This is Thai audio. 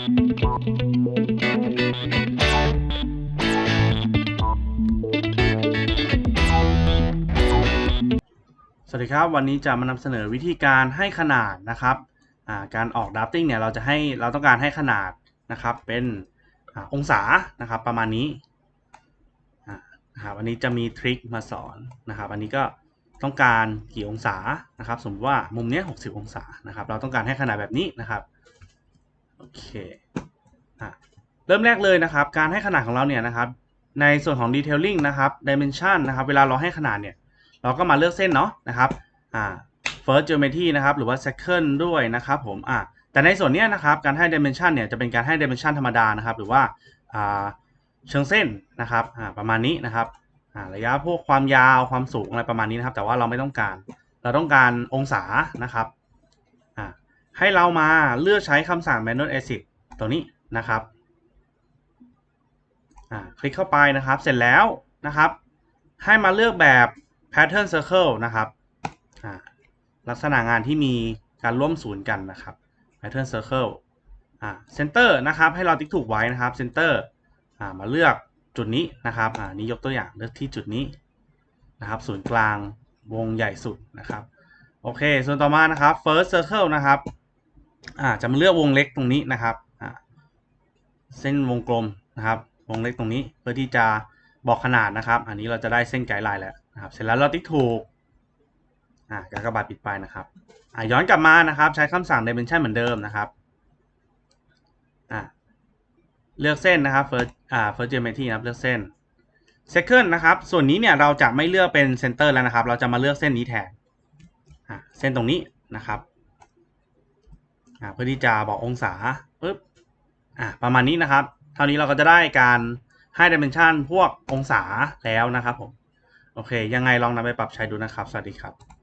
สวัสดีครับ วันนี้จะมานำเสนอวิธีการให้ขนาดนะครับาการออกดับติ้งเนี่ยเราจะให้เราต้องการให้ขนาดนะครับเป็นอองศานะครับประมาณนี้นะครับอันนี้จะมีทริคมาสอนนะครับ อันนี้ก็ต้องการกี่องศานะครับ สมมติว่ามุมนี้60 องศานะครับ เราต้องการให้ขนาดแบบนี้นะครับ โอเคอะเริ่มแรกเลยนะครับ การให้ขนาดของเราเนี่ยนะครับ ในส่วนของ detailing นะครับ dimension นะครับ เวลาเราให้ขนาดเนี่ย เราก็มาเลือกเส้นเนาะนะครับอ่า first geometry นะครับ หรือว่า second ด้วยนะครับผมอ่าแต่ในส่วนเนี้ยนะครับ การให้ dimension เนี่ยจะเป็นการให้ dimension ธรรมดานะครับ หรือว่าอ่าเชิงเส้นนะครับอ่าประมาณนี้นะครับอ่าระยะพวกความยาวความสูงอะไรประมาณนี้นะครับ แต่ว่าเราไม่ต้องการ เราต้องการองศานะครับ ให้เรามาเลือกใช้คำสั่ง manual exit ตัวนี้นะครับอ่าคลิกเข้าไปนะครับ เสร็จแล้วนะครับ ให้มาเลือกแบบ pattern circle นะครับอ่าลักษณะงานที่มีการร่วมศูนย์กันนะครับ pattern circle อ่า center นะครับให้เราติ๊กถูกไว้นะครับ center อ่ามาเลือกจุดนี้นะครับอ่านี้ยกตัวอย่างเลือกที่จุดนี้นะครับศูนย์กลางวงใหญ่สุดนะครับ โอเค ส่วนต่อมานะครับ first circle นะครับ อ่าจะมาเลือกวงเล็กตรงนี้นะครับอ่าเส้นวงกลมนะครับ วงเล็กตรงนี้เพื่อที่จะบอกขนาดนะครับ อันนี้เราจะได้เส้นไกด์ไลน์แล้วนะครับ เสร็จแล้วเราติ๊กถูกอ่ากากบาทปิดไปนะครับอ่าย้อนกลับมานะครับ ใช้คำสั่ง dimension เหมือนเดิมนะครับอ่าเลือกเส้นนะครับ first อ่า first geometry นะครับเลือกเส้น second นะครับ ส่วนนี้เนี่ยเราจะไม่เลือกเป็น center แล้วนะครับ เราจะมาเลือกเส้นนี้แทนอ่าเส้นตรงนี้นะครับ อ่าเพื่อที่จะบอกองศาปึ๊บอ่าประมาณนี้นะครับเท่านี้เราก็จะได้การให้ dimension พวกองศาแล้วนะครับผมโอเค ยังไงลองนำไปปรับใช้ดูนะครับ สวัสดีครับ